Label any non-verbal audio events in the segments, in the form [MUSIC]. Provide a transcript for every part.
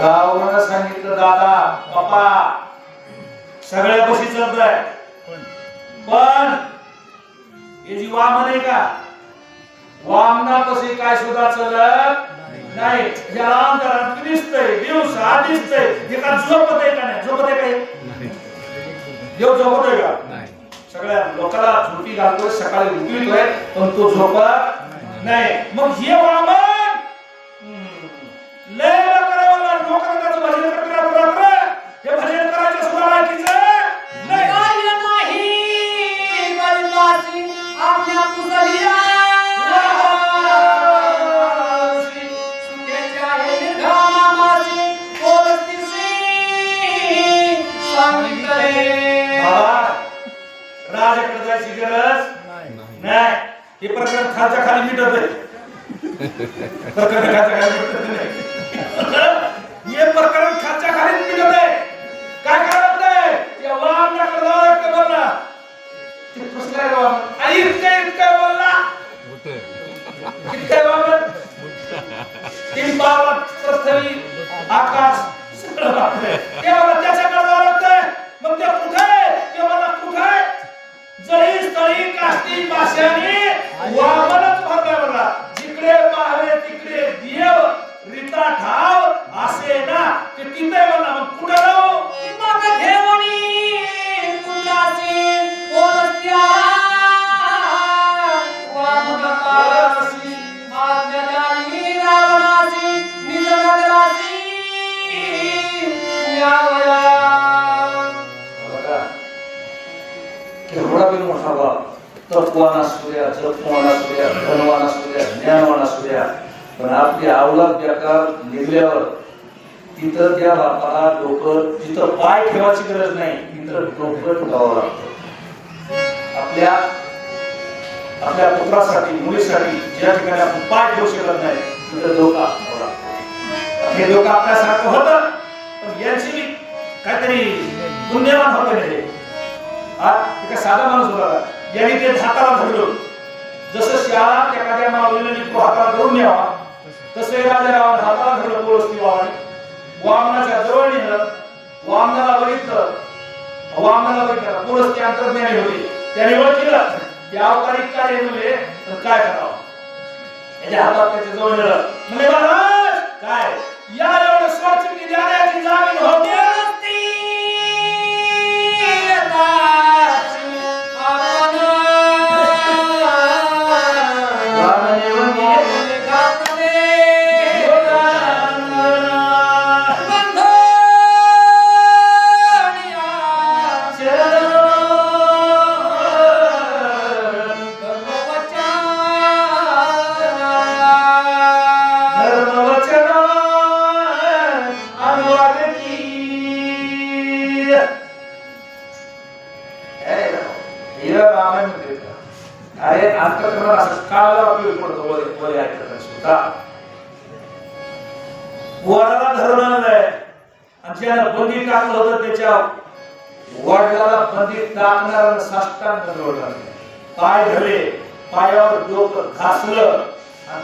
रावणानं सांगितलं दादा पप्पा सगळ्या गोष्टी चालतंय पण हे जी वामन आहे का? वामना कसे काय सुद्धा चलत नाही. याला अंतरात दिसतंय दिवसा दिसतंय. हे का झोपत आहे का नाही? झोपत आहे का हे? देव झोपत आहे का? सगळ्या लोकांना झोपी घालतोय सकाळी उठवितोय पण तो झोपत नाही. मग हे वामन लय हे प्रकरण खालच्या खाली मिटत आहे. प्रकरण खालच्या खाली मिटत नाही. हे प्रकरण खालच्या खाली मिटत आहे. काय करत या वामनाकडे जावं लागतं बोलला ते काय वामन? आई इतकं इतकं बोलला. इतकं वामन तीन बाबा पृथ्वी आकाश सगळं बापरे. ते त्याच्याकडे लागतंय मग ते कुठे ते मला कुठे जळी स्थळी काष्टी पाशाने वामनच भरलाय मला. जिकडे पाहावे तिकडे देव. असू असू द्या धनवान असू द्या ज्ञानवान असू द्या पण आपली अवलाद बेकार निघल्यावर तिथं त्या बापाला डोकं तिथं पाय ठेवायची गरज नाही तिथं डोकं ठेवावं लागतं. आपल्या आपल्या पुत्रासाठी मुलीसाठी ज्या ठिकाणी आपण पाय ठेवू शकत नाही तिथं डोका हे लोक आपल्यासारखं होतं पण यांची मी काहीतरी पुण्यवान होते नाही हा एका साधा माणूस होता का? यांनी ते हाताला धरलं. जसं शाळा एखाद्या माऊलीने तो हाताला धरून न्यावा तसं राजा रावण हाताला धरलं पोळसती वावाने वामनाच्या जवळ नेलं वामनाला बघितलं वामनाला बघितलं पोळसती अंतर्ज्ञानी होती. त्याने ओळखलं की अवतारिक कार्य नव्हे तर काय करावं? याच्या हातात त्याच्याजवळ नेलं. म्हणजे महाराज काय? या एवढं स्वच्छ द्यायची जामीन होते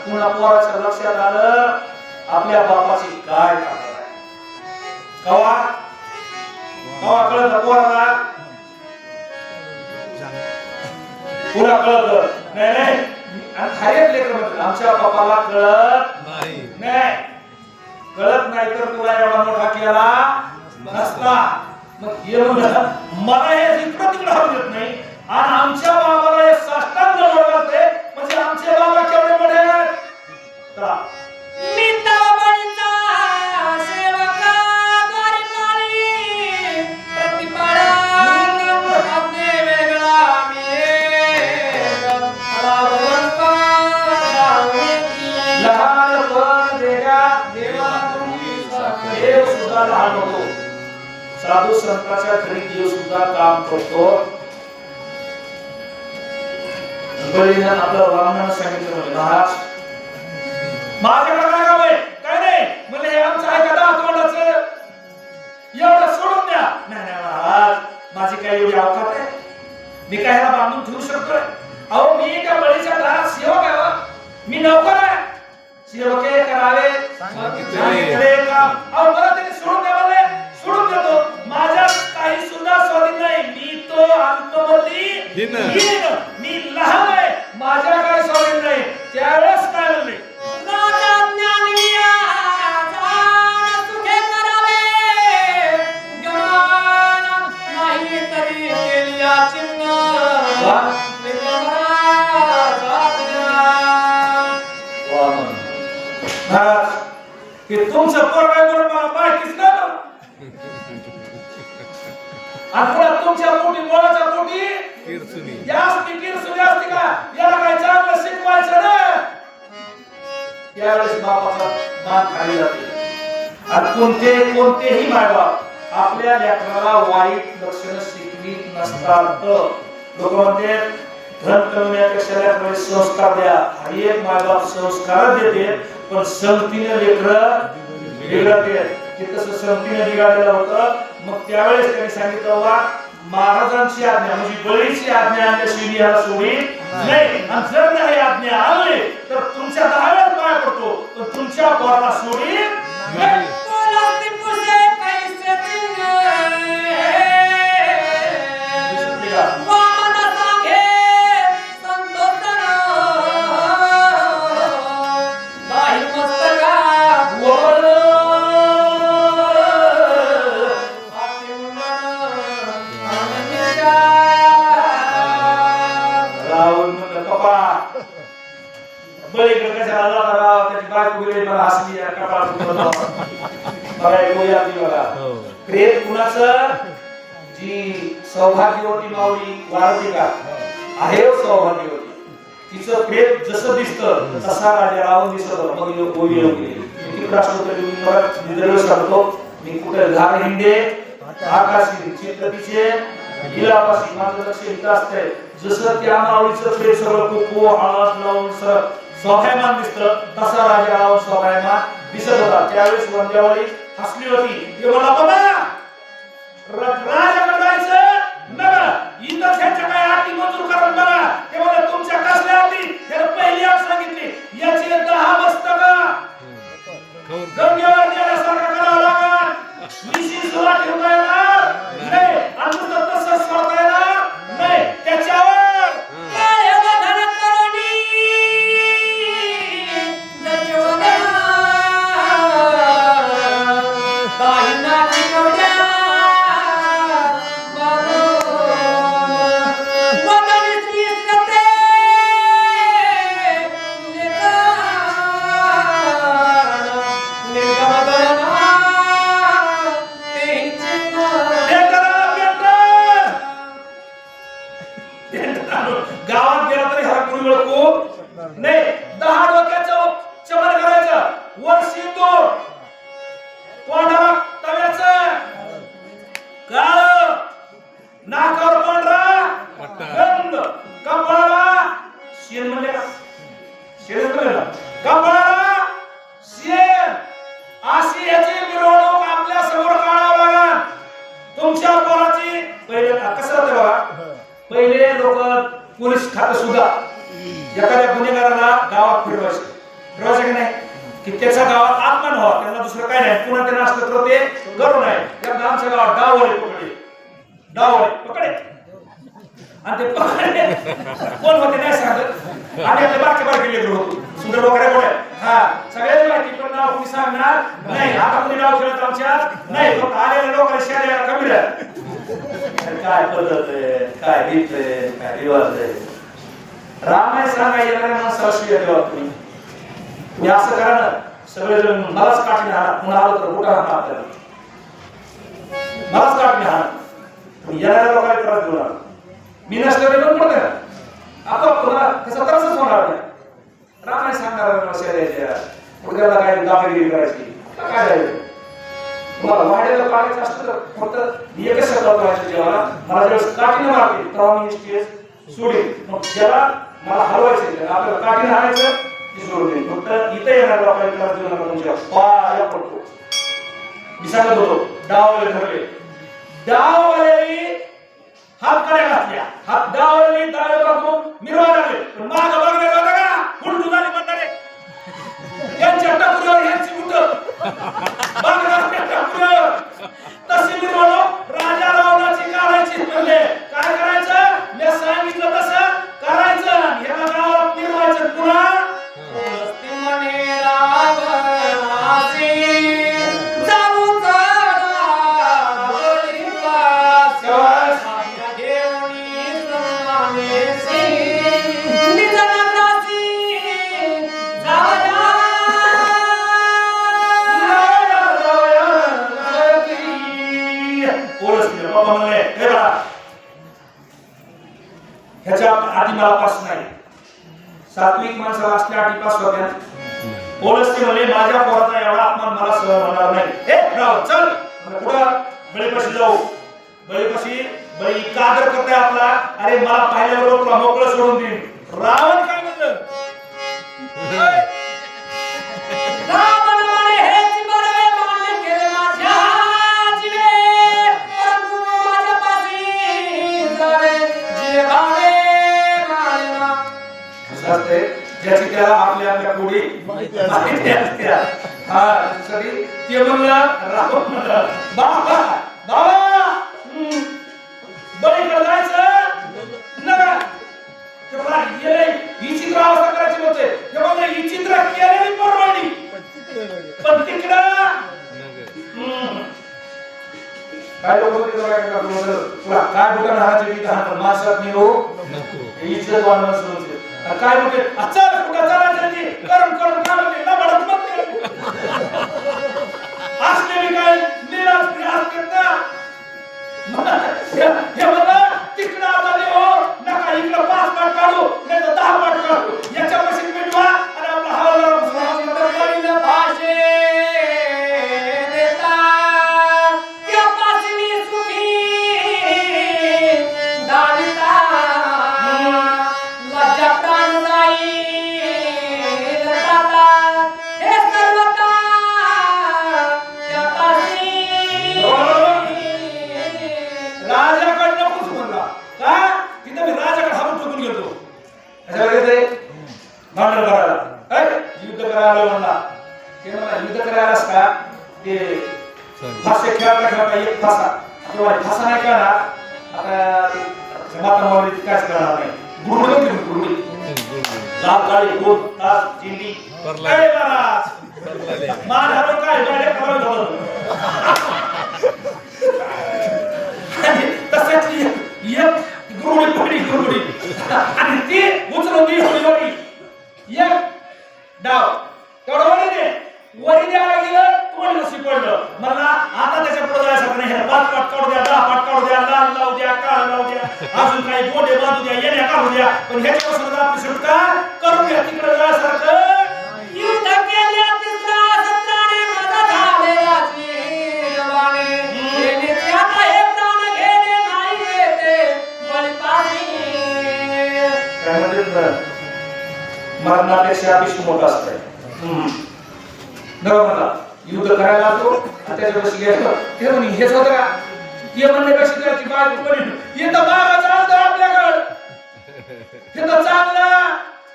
पुन्हा पोराच्या लक्षात आलं आपल्या बापाची काय ताकद आहे. कवा? कवा कळत पोराला? पुन्हा कळत. नाही नाही. आणि खायत लेकर आमच्या बापाला कळत नाही. कळत नाही तर तुला एवढा मोठा केला नसता. मग हे मला हे इकडं तिकडं हवं देत नाही. आणि आमच्या बाबाला हे साष्टांग जोडावं लागते म्हणजे आमचे बाबा केवढे मोठे आहेत? साधू संतांच्या घरी देव सुद्धा काम करतो. बळीनं आपलं वामनानं सांगितलं महाराज. काय नाही म्हणजे हे आमचं एवढं सोडून द्या. नाही महाराज. माझी काय एवढी अवकात आहे? मी काय ह्याला बांधून ठेवू शकतोय अहो मी त्या बळीच्या दारात सेवक आहे मी नौकर आहे. करावे. अहो मला त्यांनी सोडून द्या मला सोडून देतो. माझ्या काही सुद्धा स्वाधीन नाही. मी तो अंतमधली मी लहान माझ्या काय स्वाधीन नाही. त्यावेळेस कोणते कोणतेही मायबाप आपल्या लेकराला वाईट लक्षण शिकवीत नसतात. लोक म्हणते धन कमवण्यापेक्षा लेकराला संस्कार द्या. आणि एक मायबाप संस्कार देते पण संगतीने लेकर बिघडते. ते तसं संगतीने बिघडलेलं होतं. मग त्यावेळेस त्यांनी सांगितलं वा महाराजांची आज्ञा म्हणजे बळीची आज्ञा आणल्याशिवाय मी याला सोडी नाही. आणि जर नाही आज्ञा आणली तर तुमच्या दहाव्यात पाय पडतो. पण तुमच्या पोराला सोडी नाही. बोलती पुसे कैसे चिन्ह दिसली का? वामन सांगे संतोषन नाही मस्तका मला. बघा बघा हो. प्रेम कुणाचं? जी सौभाग्यवती माऊली का आहे हो सौभाग्यवती. तिचं प्रेम जसं दिसतं तसा राजा रावण दिसत मग योग गेली. मी परत निदर्श करतो कुठे झाड हिंडे आकाशी चित्रतीचे हिलापाशी माझं लक्ष इथं असतंय. जसं त्या माऊलीचं प्रेम सगळं कुकू हळद लावून सर स्वाभायमान दिसतं तसा राजा रावण स्वाभायमान दिसत होता. त्यावेळेस वंद्यावळी हसली होती. ते म्हणा बाबा राजाकडे जायचं? बघा इथं त्यांच्या काय अटी मंजूर करून बघा. गावात गेला तरी हा कुणी ओळखू नाही दहा डोक्याचा चमन करायचा. वर्षी तो तोंडाला तव्याचं. काळ नाकावर पांढरा गंध. कपाळाला. शेण म्हणलेला का? शेण म्हणजे कपाळाला शेण. अशी याची मिरवणूक आपल्यासमोर काढावं लागेल. तुमच्या पोराची पहिले कसं होतं बघा. पहिले लोक पोलीस खात सुद्धा एखाद्या गुन्हेगाराला गावात फिरवायचे. फिरवायचे की नाही? की त्याच्या गावात आत्मान व्हावा त्यांना दुसरं काय नाही. पुन्हा त्यांना असलं तर ते करू नये. एकदा आमच्या गावात डावळे पकडले डावळे पकडे. आणि ते पकडले कोण होते नाही सांगत. आणि आपले बारके बारके लेकर होतो. सुंदर वगैरे कोण हा सगळ्याच माहिती. पण नाव कुणी सांगणार? नाही. आता कुणी नाव खेळत आमच्या नाही. फक्त आलेल्या लोकांना शहराला कमी आहे काय पद्धत आहे? काय रीत आहे? काय रिवाज आहे? रामायण सांगायला येणाऱ्या माणसाला शिव्या ठेवा तुम्ही. मी असं करा ना. सगळेजण मलाच काटणे हाणा पुन्हा आलं तर मोठा हाणा आपल्याला. मलाच काटणे हाणा पण येणाऱ्या लोकांना त्रास देऊ नका. मी नसलं तरी पण पडते ना आपण पुन्हा त्याचा त्रासच होणार नाही. रामायण सांगणार शेऱ्याच्या उद्याला काय दादागिरी करायची? काय जायचं तुम्हाला वाड्याला काढायचं असतं तर फक्त एकच शब्दात व्हायचं जेव्हा मला ज्यावेळेस काठीने मारते तेव्हा मी स्टेज सोडेन. मग ज्याला मला हलवायचं आपल्याला काठीने हाणायचं ते सोडून देईन. फक्त इथे येणार लोकांना त्रास देऊ नका तुमच्या पाया पडतो. मी सांगत होतो डाववाले ठरले. डाववाले हात कडे घातल्या. हात डावले डावे पासून मिरवा लागले. पण माग बघण्यात होता का उलटू झाले म्हणणारे. यांच्या टकुऱ्यावर यांची मुठ काय करायचं? मी सांगितलं तसं करायचं. आणि गावात मिरवायचं पुन्हा पास होत्या ओळखते म्हणे माझ्या पोराचा एवढा अपमान मला सहन होणार नाही. हे राव चल. पुढं बळीपाशी जाऊ. बळीपाशी बळी इतका आदर करताय आपला. अरे मला पाहिल्याबरोबर तुला मोकळं सोडून देईन. रावण काय म्हणलं "ऐ, असतंय, ज्याची त्याला आपल्या आपल्या कोडी माहिती माहिती असते. हा त्यासाठी ते म्हणलं रावण म्हणलं बाबा बाबा बळीकडे जायचं नका. ते "ये, ही चित्र अवस्था करायची होते. ते म्हणलं ही चित्र केलेली परवडली पण तिकडं काय लोक तुला काय दुकान की हाण पण माणसात काय म्हणते? चल कुठं चालायचं ती करून करून काय म्हणते ना बडत म्हणते असलेली काय निराश निराश करता हे हे तिकडं आता नाही हो. नका इकडं पाच पाठ काढू नाही तर दहा पाठ काढू. याच्या तेव्हा फासा नाही करणार. आता माता कायच करणार नाही. गुरुडी होती ना, गुरुडी लाल काळी दोन तास परला. काय महाराज! काय? झालं तशातली एक गुरुडी गुरुडी. आणि ती उचलून ती एक डाव. तेवढं दे वरी द्यायला गेलं तोंड नशी पडलं. मला आता त्याच्या पुढे जायचं नाही? पाच पाठ काढू द्या दहा पाठ काढू द्या लाल लावू द्या काळ लावू द्या अजून काही गोडे बांधू द्या येण्या काढू द्या. पण ह्याच्यापासून आपली सुटका करून घ्या तिकडे जायसारखं. मरणापेक्षा अतिशय मोठा असतंय. नवा म्हणला युद्ध करायला आणि त्याच्यापाशी गेलो हे म्हणे हेच होतं का हे म्हणण्यापेक्षा त्याची बायको पण हे तर बाबा चालतं आपल्याकडं. हे तर चांगला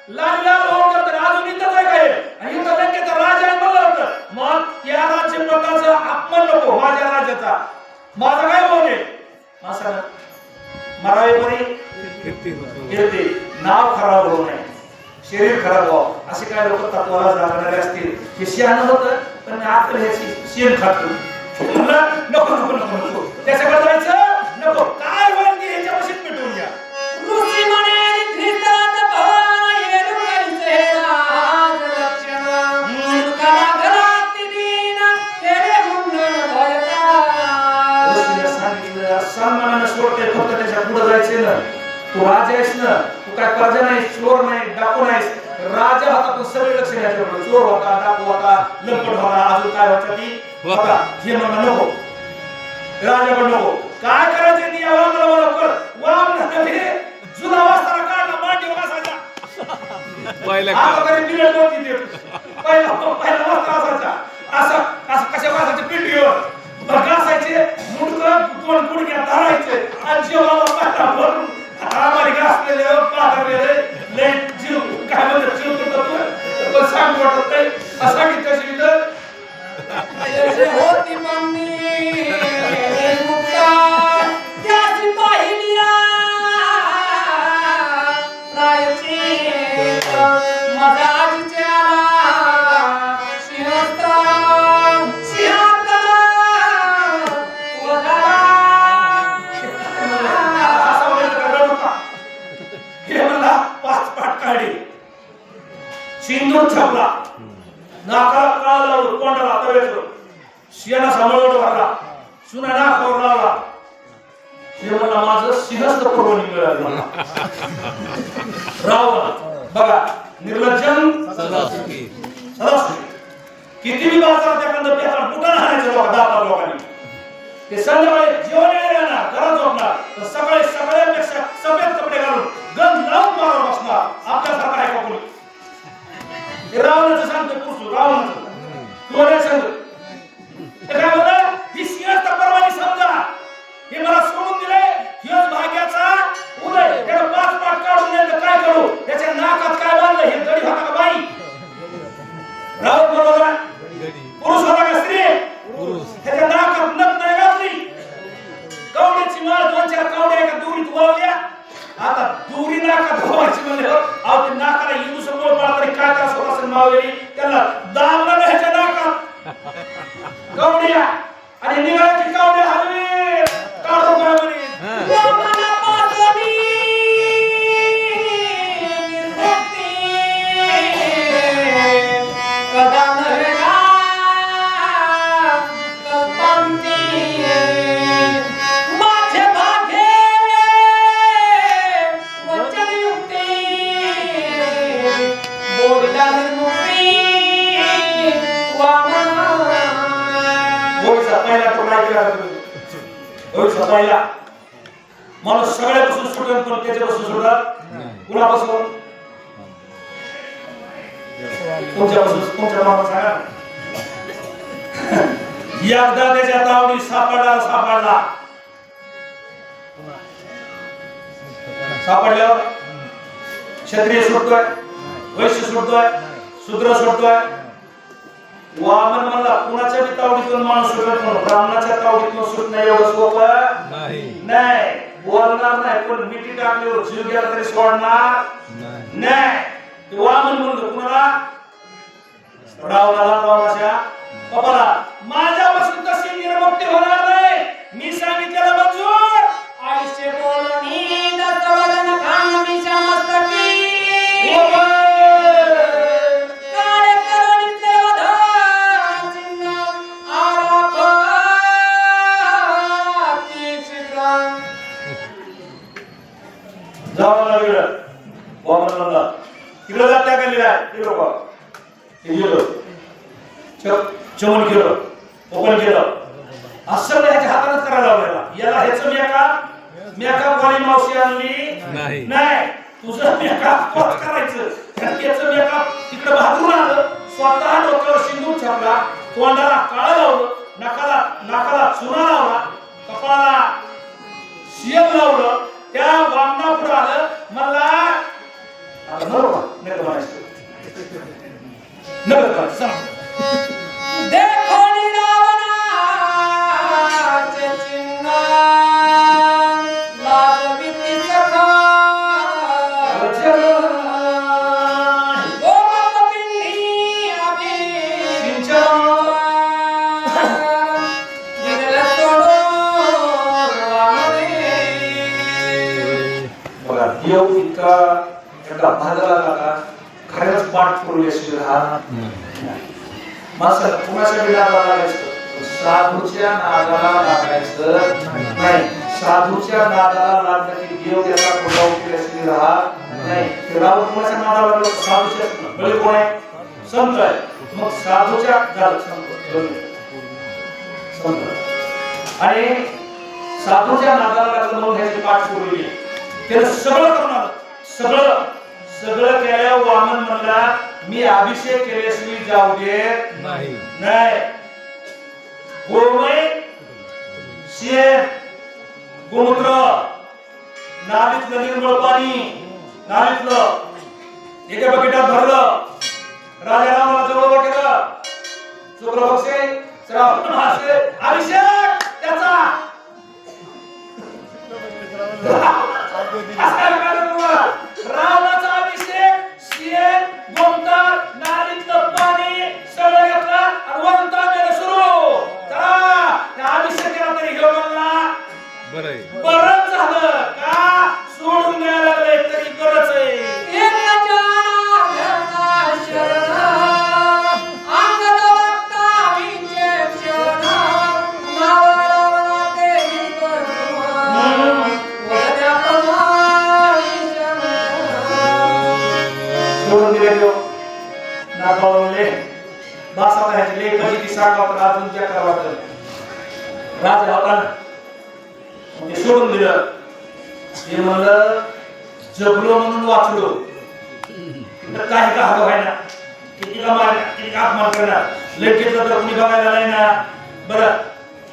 लाल लाल होऊन तर अजून इथंच आहे काय? आणि इथं लंकेचा राजा म्हणलं होतं. मग त्या राज्य लोकांचा अपमान नको माझ्या राज्याचा. माझा काय बोल आहे? मासा. मरावे बरी. कीर्ती नाव खराब होऊ नये. शरीर खराब व्हावं. असे काय लोक तत्वाला जाणारे असतील. हे शहाणं होतं पण आपण ह्याची शेण खातो. नको वाजता असायचा असं असं कशा वासायच्या पिंडीवर घासायचे मुंडकं दोन गुडघ्या धरायचे आणि जेव्हा पाटा भरून आम्हाला घासलेले पाठवलेले लय जीव काय म्हणतात जीव तुटत पण सांग वाटत तोंडाला तव्याचं शियाला सांभाळून भरला सुना नाकावर लावला हे म्हणला माझं सिंहस्थ परवानी मिळाली रावण बघा निर्लज्जन सदासुखी सदासुखी किती बी बाजारात एखादं पेपर कुठं बघा दहा बारा लोकांनी. ते संध्याकाळी जेवण येणार घरात झोपणार. तर सकाळी सगळ्यांपेक्षा सफेद कपडे घालून गंज लावून मारून बसणार. आपल्यासारखा आहे का कोणी? रावणाचं सांगतो पुरुष रावणाचं. तुला काय सांगतो? ते काय म्हणलं ही सिंहस्थ परवानी समजा. हे मला सोडून दिले. ह्योच भाग्याचा उदय. त्याला पाच पाच काढून दिले तर काय करू? त्याच्या नाकात काय बांधलं? हे गडी होता का बाई? रावण बरोबर पुरुष होता का स्त्री? होळीचा तुम्ही. माणूस सगळ्यापासून सुटेल पण त्याच्यापासून सुटत कुणापासून? तुमच्यापासून. तुमच्या मामा सांगा. एकदा त्याच्या तावडी सापडला सापडला. सापडल्यावर क्षत्रिय सुटतोय? वैश्य सुटतोय? शूद्र सुटतोय? वामन म्हणला कुणाच्या बी तावडीतून माणूस सुटत म्हणून ब्राह्मणाच्या तावडीतून सुटणं एवढं सोपं? नाही. नाही. बोलणार नाही पण मिठी टाकल्यावर जीव गेला तरी सोडणार? नाही. नाही. वामन म्हणतो कुणाला? रावणाला रावणाच्या सिंदूर छापला तोंडाला काळं लावलं नाकाला नाकाला चुना लावला कपाळाला शियम लावलं त्या वामना पुढे आलं मला म्हणायचं नगर करू यशवी हा. माणसाला कुणाच्या नादाला लागायचं? साधूच्या नादाला लागायचं. नाही साधूच्या नादाला लागलं देव त्याचा पुढा यशवी राहा नाही रावण कुणाच्या नादाला लागलं? साधूच्या. बळी कोण आहे? संत आहे. मग साधूच्या झालं संत. आणि साधूच्या नादाला लागलं म्हणून ह्याची पाठ पुरवली त्यानं सगळं करून आलं सगळं. सगळं केल्या वामन म्हणला मी अभिषेक केल्याशिवाय जाऊ देत नाही. नाही. गोमय शेण गोमूत्र नालीतलं निर्मळ पाणी नालीतलं एका बकेटात भरलं. राजा रामाला जवळ केलं शुक्र पक्षे श्रावण मासे अभिषेक त्याचा. [LAUGHS] [LAUGHS] असा बरं झालं का? सोडून द्यायला लागले तरी बरंच आहे. सोडून दिले तो. नाकावले बास आता ह्याची लेख कशी ती सांगा तर अजून त्या करा वाटलं राजा होता ना. मग ते सोडून दिलं. ते म्हणलं जगलो म्हणून वाचलो. तर काही का हवं आहे ना किती का मार किती का अपमान करणार लगेच तर कुणी बघायला नाही ना? बरं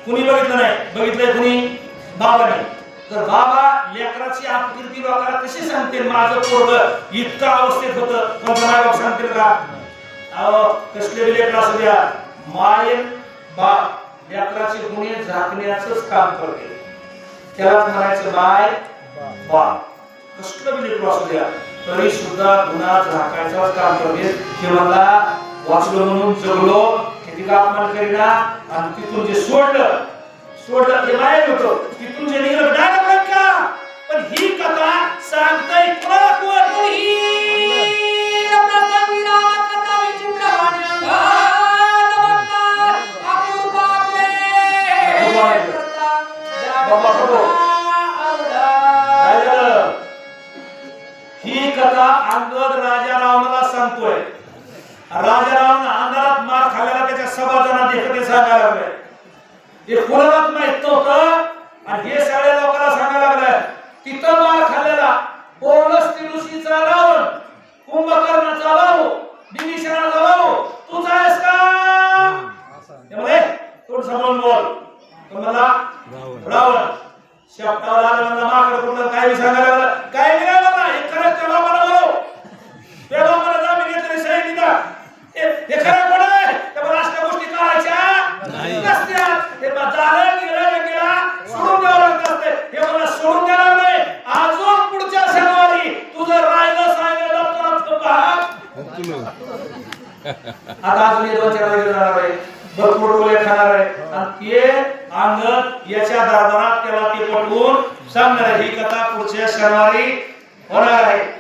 कुणी बघितलं नाही? बघितलंय कुणी? बाबाने. तर बाबा लेकराची अपकीर्ती लोकांना कशी सांगतील? माझं पोरग इतकं अवस्थेत होतं. कोणतं माय बाप सांगतील का? अहो कसले बी लेकर असू द्या. माय बाप लेकराचे गुन्हे झाकण्याचंच काम करते त्याला म्हणायचं बाय बाप कसलं म्हणजे लेकरू असू द्या. तरी सुद्धा गुणात राखायचं काम करते. हे मला वाचलो म्हणून जगलो किती का अपमान करीना? आणि तिथून जे सोडलं सोडलं ते बाहेर होत. तिथून जे निघलं डायरेक्ट का? पण ही कथा सांगताय कोणाला कोण? काय अंगद राजा रावणाला सांगतोय. राजा रावण अंधारात मार खाल्लेला त्याच्या सभाजना देखते सांगायला लागले. हे कुणालाच माहीत नव्हतं. आणि हे सगळ्या लोकांना सांगायला लागलं. तिथं मार खाल्लेला पौर्णस ऋषीचा रावण. कुंभकर्णाचा भाऊ बिभीषणाचा भाऊ तुझा आहेस का? त्यामुळे तोंड सांभाळून बोल. तो मला रावण. म्हणलं माकड कुठलं काय सांगायला लागलं? काय नाही म्हणला हे खरं त्या बाबाला बोलव त्या बाबाला जामीन घेतले सही दिला हे खरं कोण आहे? त्या बाबा अशा गोष्टी करायच्या नाही. नसत्यात. हे झालं गेलं गेला. सोडून द्यावं लागत असते हे मला सोडून देणार नाही. अजून पुढच्या शनिवारी तुझं राहिलं सांगितलं तुलो आता अजून दोन चार जाणार आहे. भरपूर डोळे खाणार आहे. आणि ते अंगद याच्या दादनात त्याला ते पटवून सांगणार. ही कथा पुढच्या शनिवारी होणार आहे.